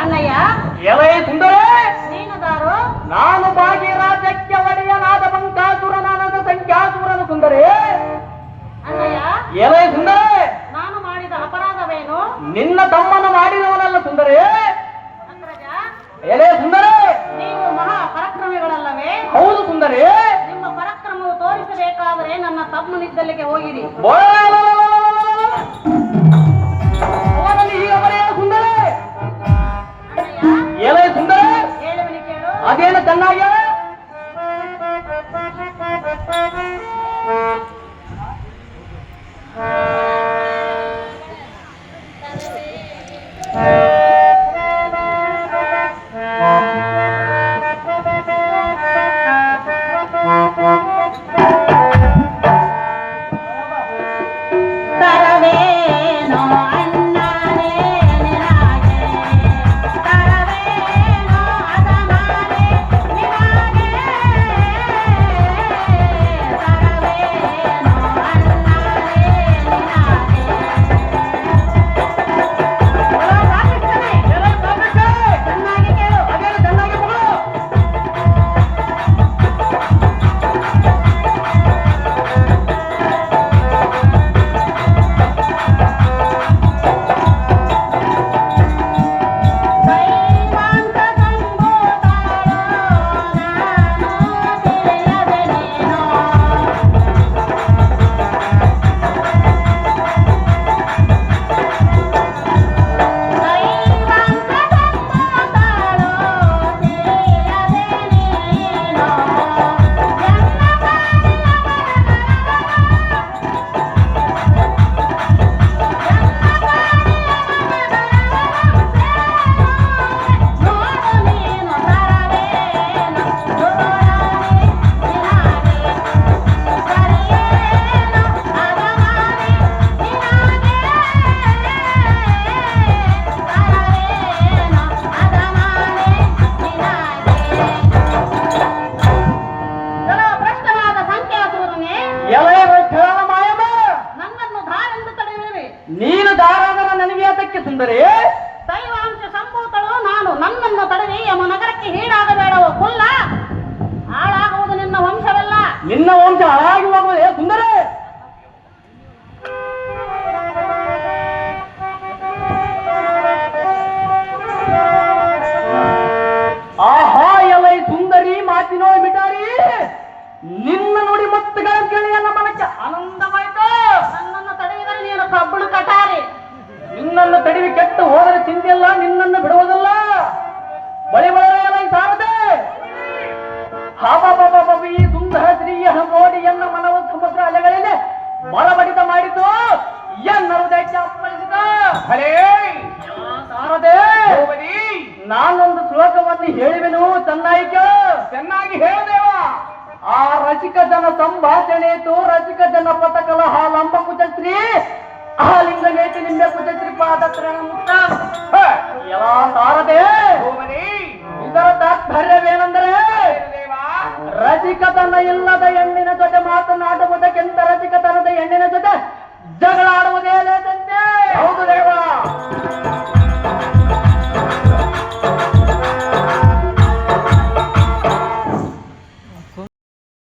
ಅಣ್ಣಯ್ಯ. ಎಲೈ ಸುಂದರೇ ನೀನದಾರು ನಾನು ಭಾಗ್ಯರಾಜ್ಯಕ್ಕೆ ಒಡೆಯನಾದ ಬಂಕಾಸುರನಾದ ಸಂಖ್ಯಾಸುರನ ಸುಂದರೇ! ಅಣ್ಣಯ್ಯ. ಎಲೈ ಸುಂದರೇ! ನಾನು ಮಾಡಿದ ಅಪರಾಧವೇನು? ನಿನ್ನ ತಮ್ಮನ ಮಾಡಿದವನಲ್ಲ ಸುಂದರೇ! ಎಲೆ ಸುಂದರೇ! ನೀವು ಮಹಾ ಪರಾಕ್ರಮಿಗಳಲ್ಲವೇ? ಹೌದು ಸುಂದರೇ! ನಿಮ್ಮ ಪರಾಕ್ರಮವು ತೋರಿಸಬೇಕಾದರೆ ನನ್ನ ತಮ್ಮನಿದ್ದಲ್ಲಿಗೆ ಹೋಗಿರಿ. ನೀನು ದಾರಾದರ ನನಗೆ ಅದಕ್ಕೆ ಸುಂದರಿ? ದೈವಾಂಶ ಸಂಭೂತಳು ನಾನು ನನ್ನನ್ನು ತಡೆದಿ ಯಮ ನಗರಕ್ಕೆ ಹೀಡಾಗಬೇಡವೋ ಕುಲ್ಲ? ಹಾಳಾಗುವುದು ನಿನ್ನ ವಂಶವಲ್ಲ. ನಿನ್ನ ವಂಶ ಹಾಳಾಗಿ ಹೋಗುವುದೇ ಸುಂದರಿ? ಆಹಾ ಎಲೈ ಸುಂದರಿ ಮಾತಿನೋ ಮಿಟಾರಿ ನಿನ್ನ ನೋಡಿ ಮತ್ತೆ ನನ್ನ ಮನಕ್ಕೆ ಆನಂದವಾಯ್ತು ನನ್ನನ್ನು ತಡೆಯುವುದರೆ ನೀನು ಕಬ್ಬಳು ಕಟಾರಿ ನಿನ್ನನ್ನು ತಡಿವಿ ಚಿಂತೆಯಲ್ಲ ನಿನ್ನನ್ನು ಬಿಡುವುದಲ್ಲ. ಬಳಿ ಬಳಿ ಸಾರದೆ. ಈ ಸುಂದರ ಶ್ರೀಯ ನೋಡಿ ಎನ್ನ ಮನವ ಸಮುದ್ರ ಅಲೆಗಳಿದೆ ಬಲಬಡಿತ ಮಾಡಿತು. ಸಾರದೆ. ನಾನೊಂದು ಶ್ಲೋಕವನ್ನು ಹೇಳುವೆನು ಚೆನ್ನಾಗಿ ಕೇಳು. ಚೆನ್ನಾಗಿ ಹೇಳದೇವ ಆ ರಸಿಕ ಜನ ಸಂಭಾಷಣೆತು ರಸಿಕ ಜನ ಪಥಕಲ ಹಾಲಂಬ ಕುಚಶ್ರೀ ಆ ಲಿಂಗನೇತಿ ನಿಂಬೆ ಕುಚಶ್ರೀ ಪಾದತ್ರ ಮುಕ್ತ ಎಲ್ಲ ಸಾರದೆ? ಇದರ ತಾತ್ಪರ್ಯವೇನೆಂದರೆ ರಸಿಕತನ ಇಲ್ಲದ ಹೆಣ್ಣಿನ ಜೊತೆ ಮಾತನಾಡುವುದಕ್ಕಿಂತ ರಚಿಕತನದ ಹೆಣ್ಣಿನ ಜೊತೆ ಜಗಳಾಡುವುದೇ ಲೇದಂತೆ ಹೌದು